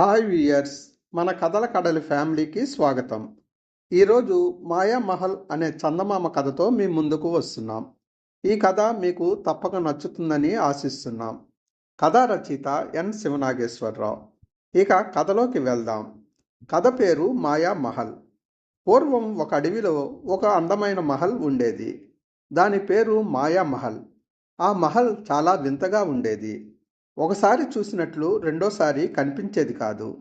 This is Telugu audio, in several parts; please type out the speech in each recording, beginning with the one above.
హాయ్ వియర్స్ మన కథల కడలి ఫ్యామిలీకి స్వాగతం. ఈరోజు మాయా మహల్ అనే చందమామ కథతో మీ ముందుకు వస్తున్నాం. ఈ కథ మీకు తప్పక నచ్చుతుందని ఆశిస్తున్నాం. కథా రచయిత ఎన్. శివనాగేశ్వరరావు. ఇక కథలోకి వెళ్దాం. కథ పేరు మాయా మహల్. పూర్వం ఒక అడవిలో ఒక అందమైన మహల్ ఉండేది. దాని పేరు మాయా మహల్. ఆ మహల్ చాలా వింతగా ఉండేది. ఒకసారి చూసినట్లు రెండోసారి కనిపించేది కాదు.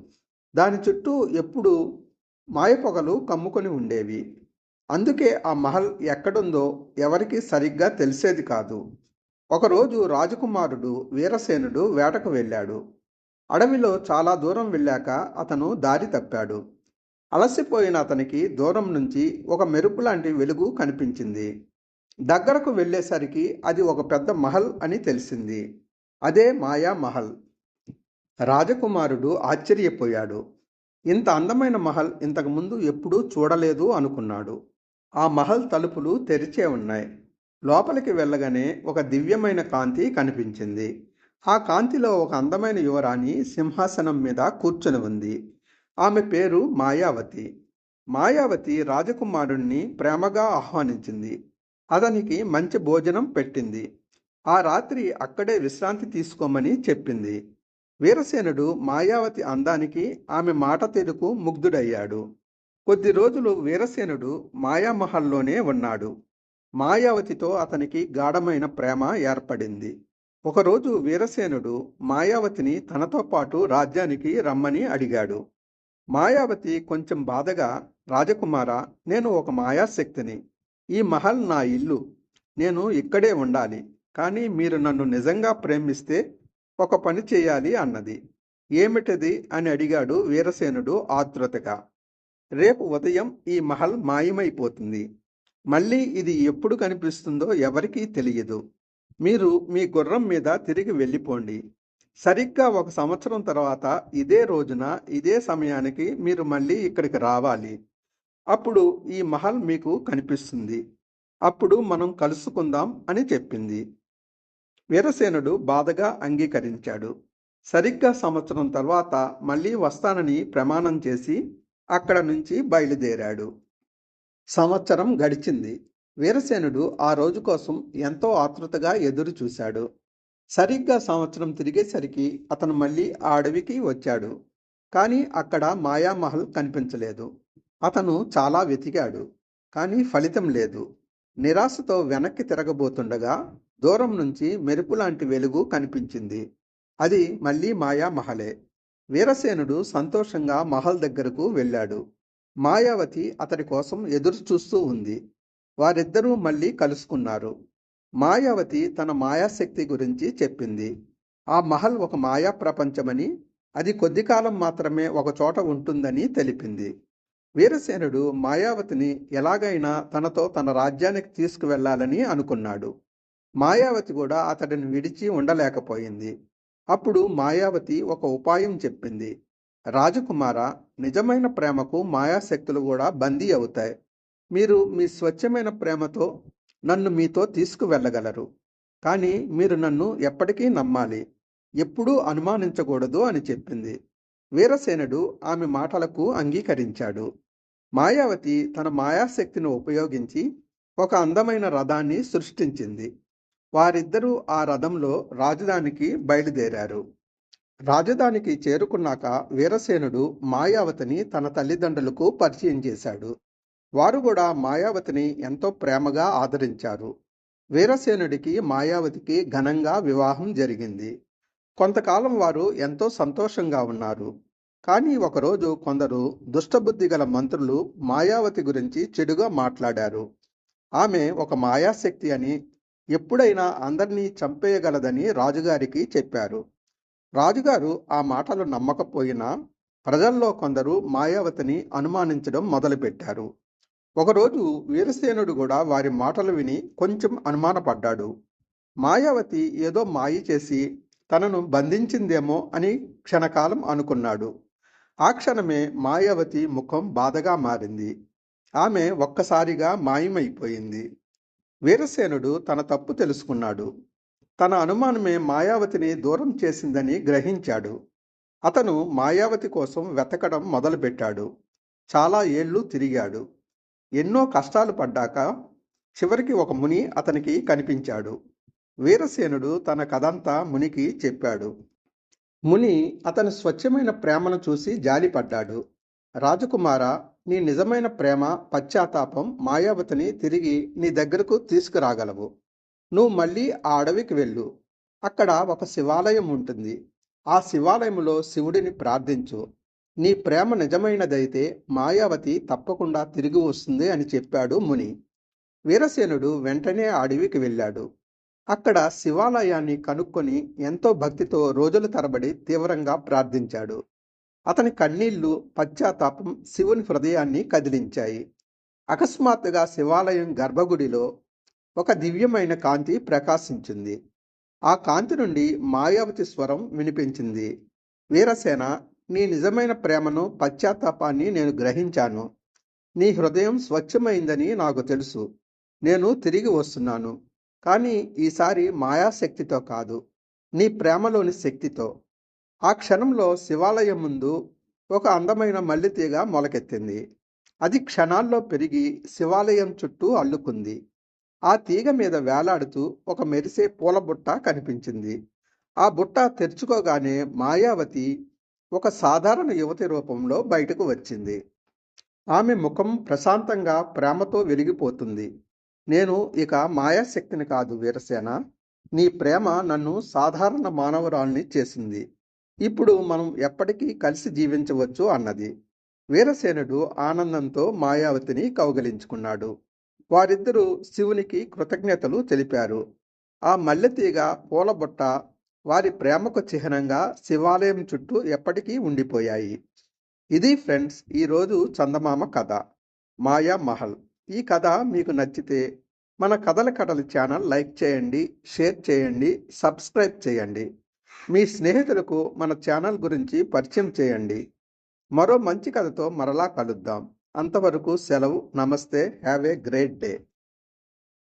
దాని చుట్టూ ఎప్పుడూ మాయపొగలు కమ్ముకొని ఉండేవి. అందుకే ఆ మహల్ ఎక్కడుందో ఎవరికీ సరిగ్గా తెలిసేది కాదు. ఒకరోజు రాజకుమారుడు వీరసేనుడు వేటకు వెళ్ళాడు. అడవిలో చాలా దూరం వెళ్ళాక అతను దారి తప్పాడు. అలసిపోయిన అతనికి దూరం నుంచి ఒక మెరుపు లాంటి వెలుగు కనిపించింది. దగ్గరకు వెళ్ళేసరికి అది ఒక పెద్ద మహల్ అని తెలిసింది. అదే మాయా మహల్. రాజకుమారుడు ఆశ్చర్యపోయాడు. ఇంత అందమైన మహల్ ఇంతకుముందు ఎప్పుడూ చూడలేదు అనుకున్నాడు. ఆ మహల్ తలుపులు తెరిచే ఉన్నాయి. లోపలికి వెళ్ళగానే ఒక దివ్యమైన కాంతి కనిపించింది. ఆ కాంతిలో ఒక అందమైన యువరాణి సింహాసనం మీద కూర్చొని ఉంది. ఆమె పేరు మాయావతి. మాయావతి రాజకుమారుణ్ణి ప్రేమగా ఆహ్వానించింది. అతనికి మంచి భోజనం పెట్టింది. ఆ రాత్రి అక్కడే విశ్రాంతి తీసుకోమని చెప్పింది. వీరసేనుడు మాయావతి అందానికి ఆమె మాట తెలుకు ముగ్ధుడయ్యాడు. కొద్ది రోజులు వీరసేనుడు మాయామహల్లోనే ఉన్నాడు. మాయావతితో అతనికి గాఢమైన ప్రేమ ఏర్పడింది. ఒకరోజు వీరసేనుడు మాయావతిని తనతో పాటు రాజ్యానికి రమ్మని అడిగాడు. మాయావతి కొంచెం బాధగా రాజకుమార నేను ఒక మాయాశక్తిని. ఈ మహల్ నా ఇల్లు. నేను ఇక్కడే ఉండాలి. కానీ మీరు నన్ను నిజంగా ప్రేమిస్తే ఒక పని చేయాలి అన్నది. ఏమిటది? అని అడిగాడు వీరసేనుడు ఆతృతగా రేపు ఉదయం ఈ మహల్ మాయమైపోతుంది. మళ్ళీ ఇది ఎప్పుడు కనిపిస్తుందో ఎవరికీ తెలియదు. మీరు మీ గుర్రం మీద తిరిగి వెళ్ళిపోండి. సరిగ్గా ఒక సంవత్సరం తర్వాత ఇదే రోజున ఇదే సమయానికి మీరు మళ్ళీ ఇక్కడికి రావాలి. అప్పుడు ఈ మహల్ మీకు కనిపిస్తుంది. అప్పుడు మనం కలుసుకుందాం అని చెప్పింది. వీరసేనుడు బాధగా అంగీకరించాడు. సరిగ్గా సంవత్సరం తర్వాత మళ్ళీ వస్తానని ప్రమాణం చేసి అక్కడ నుంచి బయలుదేరాడు. సంవత్సరం గడిచింది. వీరసేనుడు ఆ రోజు కోసం ఎంతో ఆతృతగా ఎదురు చూశాడు. సరిగ్గా సంవత్సరం తిరిగేసరికి అతను మళ్ళీ ఆ అడవికి వచ్చాడు. కానీ అక్కడ మాయామహల్ కనిపించలేదు. అతను చాలా వెతికాడు. కానీ ఫలితం లేదు. నిరాశతో వెనక్కి తిరగబోతుండగా దూరం నుంచి మెరుపు లాంటి వెలుగు కనిపించింది. అది మళ్ళీ మాయా మహలే. వీరసేనుడు సంతోషంగా మహల్ దగ్గరకు వెళ్ళాడు. మాయావతి అతడి కోసం ఎదురు చూస్తూ ఉంది. వారిద్దరూ మళ్ళీ కలుసుకున్నారు. మాయావతి తన మాయాశక్తి గురించి చెప్పింది. ఆ మహల్ ఒక మాయా ప్రపంచమని అది కొద్ది కాలం మాత్రమే ఒక చోట ఉంటుందని తెలిపింది. వీరసేనుడు మాయావతిని ఎలాగైనా తనతో తన రాజ్యానికి తీసుకువెళ్ళాలని అనుకున్నాడు. మాయావతి కూడా అతడిని విడిచి ఉండలేకపోయింది. అప్పుడు మాయావతి ఒక ఉపాయం చెప్పింది. రాజకుమార నిజమైన ప్రేమకు మాయాశక్తులు కూడా బందీ అవుతాయి. మీరు మీ స్వచ్ఛమైన ప్రేమతో నన్ను మీతో తీసుకువెళ్ళగలరు. కానీ మీరు నన్ను ఎప్పటికీ నమ్మాలి. ఎప్పుడూ అనుమానించకూడదు అని చెప్పింది. వీరసేనుడు ఆమె మాటలకు అంగీకరించాడు. మాయావతి తన మాయాశక్తిని ఉపయోగించి ఒక అందమైన రథాన్ని సృష్టించింది. వారిద్దరూ ఆ రథంలో రాజధానికి బయలుదేరారు. రాజధానికి చేరుకున్నాక వీరసేనుడు మాయావతిని తన తల్లిదండ్రులకు పరిచయం చేశాడు. వారు కూడా మాయావతిని ఎంతో ప్రేమగా ఆదరించారు. వీరసేనుడికి మాయావతికి ఘనంగా వివాహం జరిగింది. కొంతకాలం వారు ఎంతో సంతోషంగా ఉన్నారు. కానీ ఒకరోజు కొందరు దుష్టబుద్ధి గల మంత్రులు మాయావతి గురించి చెడుగా మాట్లాడారు. ఆమె ఒక మాయాశక్తి అని ఎప్పుడైనా అందరినీ చంపేయగలదని రాజుగారికి చెప్పారు. రాజుగారు ఆ మాటలు నమ్మకపోయినా ప్రజల్లో కొందరు మాయావతిని అనుమానించడం మొదలుపెట్టారు. ఒకరోజు వీరసేనుడు కూడా వారి మాటలు విని కొంచెం అనుమానపడ్డాడు. మాయావతి ఏదో మాయ చేసి తనను బంధించిందేమో అని క్షణకాలం అనుకున్నాడు. ఆ క్షణమే మాయావతి ముఖం బాధగా మారింది. ఆమె ఒక్కసారిగా మాయమైపోయింది. వీరసేనుడు తన తప్పు తెలుసుకున్నాడు. తన అనుమానమే మాయావతిని దూరం చేసిందని గ్రహించాడు. అతను మాయావతి కోసం వెతకడం మొదలుపెట్టాడు. చాలా ఏళ్ళు తిరిగాడు. ఎన్నో కష్టాలు పడ్డాక చివరికి ఒక ముని అతనికి కనిపించాడు. వీరసేనుడు తన కథంతా మునికి చెప్పాడు. ముని అతని స్వచ్ఛమైన ప్రేమను చూసి జాలిపడ్డాడు. రాజకుమార నీ నిజమైన ప్రేమ పశ్చాత్తాపం మాయావతిని తిరిగి నీ దగ్గరకు తీసుకురాగలవు. నువ్వు మళ్ళీ ఆ అడవికి వెళ్ళు. అక్కడ ఒక శివాలయం ఉంటుంది. ఆ శివాలయంలో శివుడిని ప్రార్థించు. నీ ప్రేమ నిజమైనదైతే మాయావతి తప్పకుండా తిరిగి వస్తుంది అని చెప్పాడు ముని. వీరసేనుడు వెంటనే ఆ అడవికి వెళ్ళాడు. అక్కడ శివాలయాన్ని కనుక్కొని ఎంతో భక్తితో రోజుల తరబడి తీవ్రంగా ప్రార్థించాడు. అతని కన్నీళ్ళు పశ్చాత్తాపం శివుని హృదయాన్ని కదిలించాయి. అకస్మాత్తుగా శివాలయం గర్భగుడిలో ఒక దివ్యమైన కాంతి ప్రకాశించింది. ఆ కాంతి నుండి మాయావతి స్వరం వినిపించింది. వీరసేన నీ నిజమైన ప్రేమను పశ్చాత్తాపాన్ని నేను గ్రహించాను. నీ హృదయం స్వచ్ఛమైందని నాకు తెలుసు. నేను తిరిగి వస్తున్నాను. కానీ ఈసారి మాయాశక్తితో కాదు. నీ ప్రేమలోని శక్తితో. ఆ క్షణంలో శివాలయం ముందు ఒక అందమైన మల్లెతీగ మొలకెత్తింది. అది క్షణాల్లో పెరిగి శివాలయం చుట్టూ అల్లుకుంది. ఆ తీగ మీద వేలాడుతూ ఒక మెరిసే పూల బుట్ట కనిపించింది. ఆ బుట్ట తెరుచుకోగానే మాయావతి ఒక సాధారణ యువతి రూపంలో బయటకు వచ్చింది. ఆమె ముఖం ప్రశాంతంగా ప్రేమతో వెలిగిపోతుంది. నేను ఇక మాయాశక్తిని కాదు వీరసేన. నీ ప్రేమ నన్ను సాధారణ మానవురాల్ని చేసింది. ఇప్పుడు మనం ఎప్పటికీ కలిసి జీవించవచ్చు అన్నది. వీరసేనుడు ఆనందంతో మాయావతిని కౌగలించుకున్నాడు. వారిద్దరూ శివునికి కృతజ్ఞతలు తెలిపారు. ఆ మల్లెతీగ పూలబుట్ట వారి ప్రేమకు చిహ్నంగా శివాలయం చుట్టూ ఎప్పటికీ ఉండిపోయాయి. ఇది ఫ్రెండ్స్ ఈరోజు చందమామ కథ. మాయా మహల్. ఈ కథ మీకు నచ్చితే మన కథల కథల ఛానల్ లైక్ చేయండి షేర్ చేయండి సబ్స్క్రైబ్ చేయండి. మీ స్నేహితులకు మన ఛానల్ గురించి పరిచయం చేయండి. మరో మంచి కథతో మరలా కలుద్దాం. అంతవరకు సెలవు నమస్తే హ్యావ్ ఏ గ్రేట్ డే.